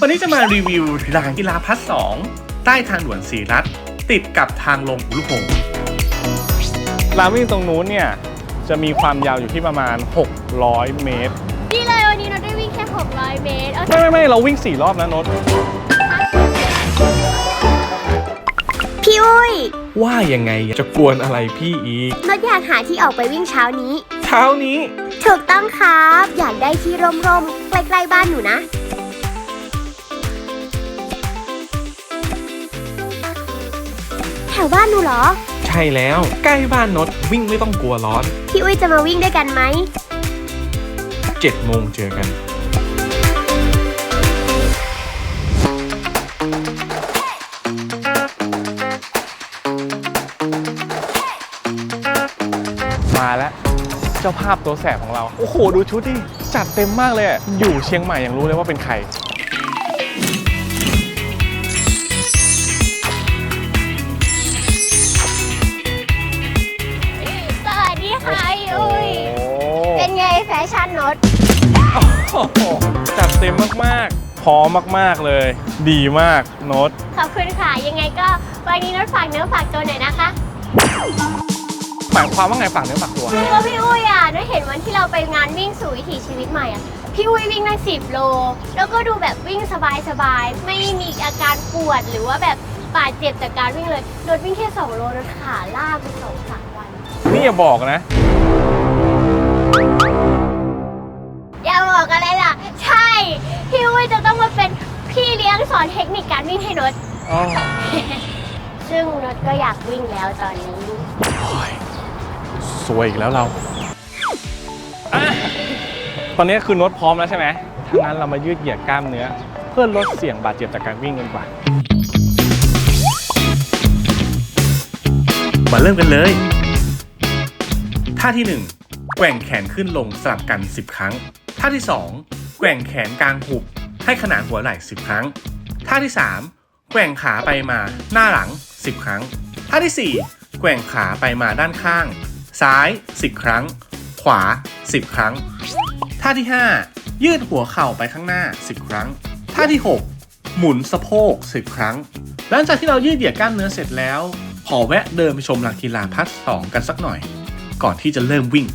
วันนี้จะมารีวิวรางกีฬาพัดสองใต้ทางด่วนสีรัฐ ติดกับทางลงอุรุพงศ์รางวิ่งตรงนู้นเนี่ยจะมีความยาวอยู่ที่ประมาณ 600 เมตร นี่เลยวันนี้เราได้วิ่งแค่ 600 เมตรโอเคไม่ไม่ไม่เราวิ่ง 4 รอบนะนดพี่อุ้ยว่ายังไงจะกวนอะไรพี่อีกนดอยากหาที่ออกไปวิ่งเช้านี้ เช้านี้ ถูกต้องครับ อยากได้ที่ร่มๆใกล้ๆบ้านหนูนะ ถวบ้านหนูเหรอ ใช่แล้วใกล้บ้านนดวิ่งไม่ต้องกลัวร้อนพี่อุ้ยจะมาวิ่งด้วยกันไหม7โมงเจอกัน มาแล้ว เจ้าภาพตัวแสบของเรา โอ้โห ดูชุดดิจัดเต็มมากเลยอะอยู่เชียงใหม่ยังรู้เลยว่าเป็นใคร โอ้โหจัดเต็มมากๆ พร้อมมากๆเลย ดีมากโน้ต ขอบคุณค่ะ ยังไงก็วันนี้นดฝากเนื้อฝากตัวหน่อยนะคะ หมายความว่าไงฝากเนื้อฝากตัวคือว่าพี่อุ้ยอะนดเห็นวันที่เราไปงานวิ่งสู่วิถีชีวิตใหม่อะ พี่อุ้ยวิ่งได้สิบโล แล้วก็ดูแบบวิ่งสบายๆ ไม่มีอาการปวดหรือว่าแบบบาดเจ็บจากการวิ่งเลยนดวิ่งแค่สองโลนดขาลากไปสองสามวัน นี่อย่าบอกนะ ซึ่งนดก็อยากวิ่งแล้วตอนนี้สวยอีกแล้วเราอะตอนนี้คือโน้ตพร้อมแล้วใช่ไหมถ้างั้นเรามายืดเหยียดกล้ามเนื้อ เพื่อลดเสี่ยงบาดเจ็บจากการวิ่งกันกว่า มาเริ่มกันเลย ท่าที่ 1 แกว่งแขนขึ้นลงสลับกัน 10 ครั้ง ท่าที่ 2 แกว่งแขนกลางหุบ ให้ขนานหัวไหล่ 10 ครั้ง ท่าที่ 3 แกว่งขาไปมาหน้าหลัง 10 ครั้ง ท่าที่ 4 แกว่งขาไปมาด้านข้าง ซ้าย 10 ครั้ง ขวา 10 ครั้ง ท่าที่ 5 ยืดหัวเข่าไปข้างหน้า 10 ครั้ง ท่าที่ 6 หมุนสะโพก 10 ครั้ง หลังจากที่เรายืดเหยียดกล้ามเนื้อเสร็จแล้ว ขอแวะเดินไปชมลานกีฬาพัดสองกันสักหน่อย ก่อนที่จะเริ่มวิ่ง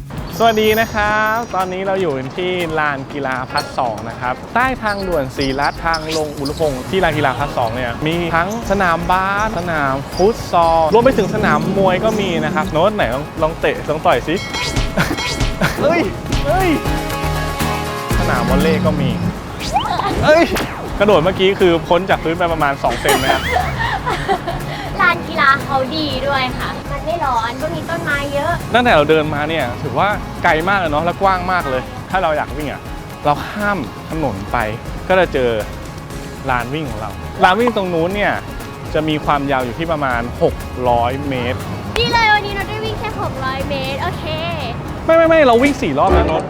วัสดีนะครับ ตอนนี้เราอยู่ที่ลานกีฬาพัดสองนะครับ ใต้ทางด่วนสีรัฐทางลงอุรุพงศ์ที่ลานกีฬาพัดสองเนี่ย มีทั้งสนามบาส สนามฟุตซอล รวมไปถึงสนามมวยก็มีนะครับ โน้ตไหนลองลองเตะลองต่อยสิเฮ้ยเฮ้ย สนามวอลเลย์ก็มี เอ้ย กระโดดเมื่อกี้คือพ้นจากพื้นไปประมาณ 2 เซนนะครับ ลานกีฬาเขาดีด้วยค่ะ มันไม่ร้อนก็มีต้นไม้เยอะตั้งแต่เราเดินมาเนี่ยถือว่าไกลมากเลยเนาะและกว้างมากเลย ถ้าเราอยากวิ่งอะเราข้ามถนนไป ก็จะเจอลานวิ่งของเราลานวิ่งตรงนู้นเนี่ยจะมีความยาวอยู่ที่ประมาณ 600 เมตร นี่เลยวันนี้เราได้วิ่งแค่ 600 เมตร โอเค ไม่ไม่ไม่เราวิ่ง 4 รอบแล้วนนท์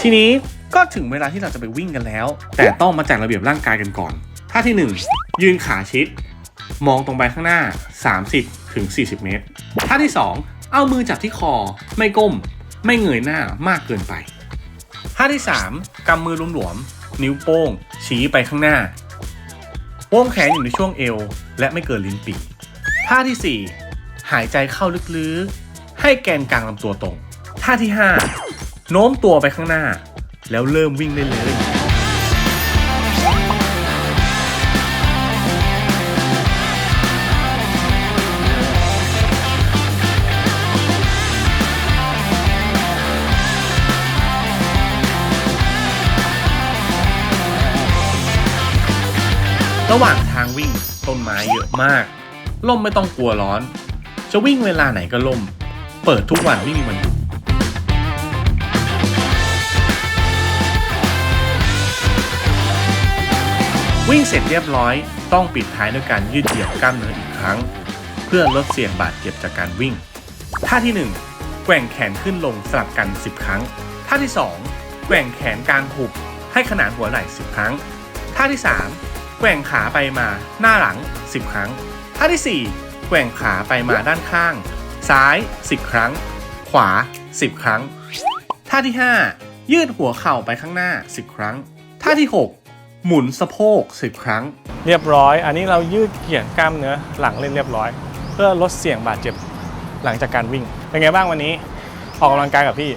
ทีนี้ก็ถึงเวลาที่เราจะไปวิ่งกันแล้ว แต่ต้องมาจัดระเบียบร่างกายกันก่อน ท่าที่ 1 ยืนขาชิด มองตรงไปข้างหน้า 30ถึง40 เมตร ท่าที่ 2 เอามือจับที่คอ ไม่ก้ม ไม่เงยหน้ามากเกินไป ท่าที่ 3 กำมือหลวมๆ นิ้วโป้ง ชี้ไปข้างหน้าโป้งแขนอยู่ในช่วงเอว และไม่เกินลิ้นปี่ท่าทีสี่ 4 หายใจเข้าลึกๆ ให้แกนกลางลำตัวตรง ท่าที่ 5 โน้มตัวไปข้างหน้า แล้วเริ่มวิ่งได้เลย ระหว่างทางวิ่งต้นไม้เยอะมาก ล่มไม่ต้องกลัวร้อน จะวิ่งเวลาไหนก็ล่ม เปิดทุกวันไม่มีวันหยุดวิ่งเสร็จเรียบร้อย ต้องปิดท้ายด้วยการยืดเหยียดกล้ามเนื้ออีกครั้ง เพื่อลดเสี่ยงบาดเจ็บจากการวิ่ง ท่าที่ 1 แกว่งแขนขึ้นลงสลับกัน 10 ครั้ง ท่าที่ 2 แกว่งแขนกลางหุบให้ขนานหัวไหล่ 10 ครั้ง ท่าที่ 3 แกว่งขาไปมาหน้าหลัง 10 ครั้ง ท่าที่ 4 แกว่งขาไปมาด้านข้าง ซ้าย 10 ครั้ง ขวา 10 ครั้ง ท่าที่ 5 ยืดหัวเข่าไปข้างหน้า 10 ครั้ง ท่าที่ 6 หมุนสะโพก 10 ครั้ง เรียบร้อย อันนี้เรายืดเกี่ยงกล้ามเนื้อหลังเล่นเรียบร้อย เพื่อลดเสี่ยงบาดเจ็บหลังจากการวิ่ง เป็นไงบ้างวันนี้ ออกกำลังกายกับพี่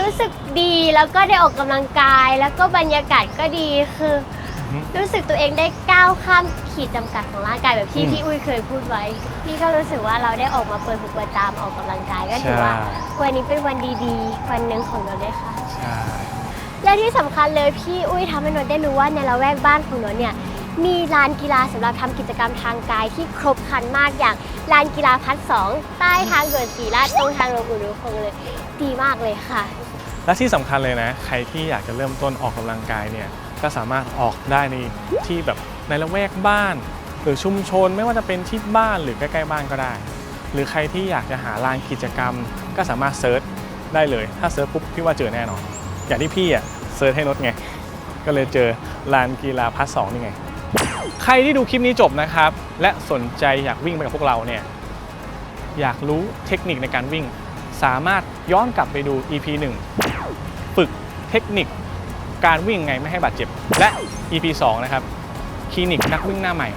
รู้สึกดีแล้วก็ได้ออกกำลังกายแล้วก็บรรยากาศก็ดีคืออือฮึ รู้สึกตัวเองได้ก้าวข้ามขีดจำกัดของร่างกายแบบที่อืมพี่อุ้ยเคยพูดไว้ พี่ก็รู้สึกว่าเราได้ออกมาเปิดหูเปิดตามออกกำลังกายก็ถือว่า ใช่ วันนี้เป็นวันดีๆ วันหนึ่งของเราเลยค่ะ ใช่ และที่สำคัญเลยพี่อุ้ยทำให้นนท์ได้รู้ว่าในละแวกบ้านของนนท์เนี่ยมีลานกีฬาสำหรับทำกิจกรรมทางกายที่ครบครันมากอย่างลานกีฬาพัดสองใต้ทางด่วนศรีราชตรงทางลงอุรุพงศ์เลย ดีมากเลยค่ะ และที่สำคัญเลยนะ ใครที่อยากจะเริ่มต้นออกกำลังกายเนี่ย ก็สามารถออกได้ในที่แบบในละแวกบ้าน หรือชุมชนไม่ว่าจะเป็นที่บ้านหรือใกล้ๆบ้านก็ได้ หรือใครที่อยากจะหาลานกิจกรรม ก็สามารถเซิร์ชได้เลย ถ้าเซิร์ชปุ๊บพี่ว่าเจอแน่นอน อย่างที่พี่อะเซิร์ชให้นดไง ก็เลยเจอลานกีฬาพัดสองนี่ไง ใครที่ดูคลิปนี้จบนะครับ และสนใจอยากวิ่งไปกับพวกเราเนี่ยอยากรู้เทคนิคในการวิ่ง สามารถย้อนกลับไปดู EP 1 ฝึกเทคนิค การวิ่งไงไม่ให้บาดเจ็บ และ EP 2 นะครับ คลินิกนักวิ่งหน้าใหม่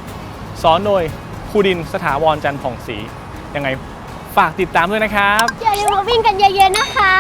สอนโดยครูดินสถาวรจันทร์ผ่องศรียังไงฝากติดตามด้วยนะครับ อย่าลืมมาวิ่งกันเยอะๆนะคะ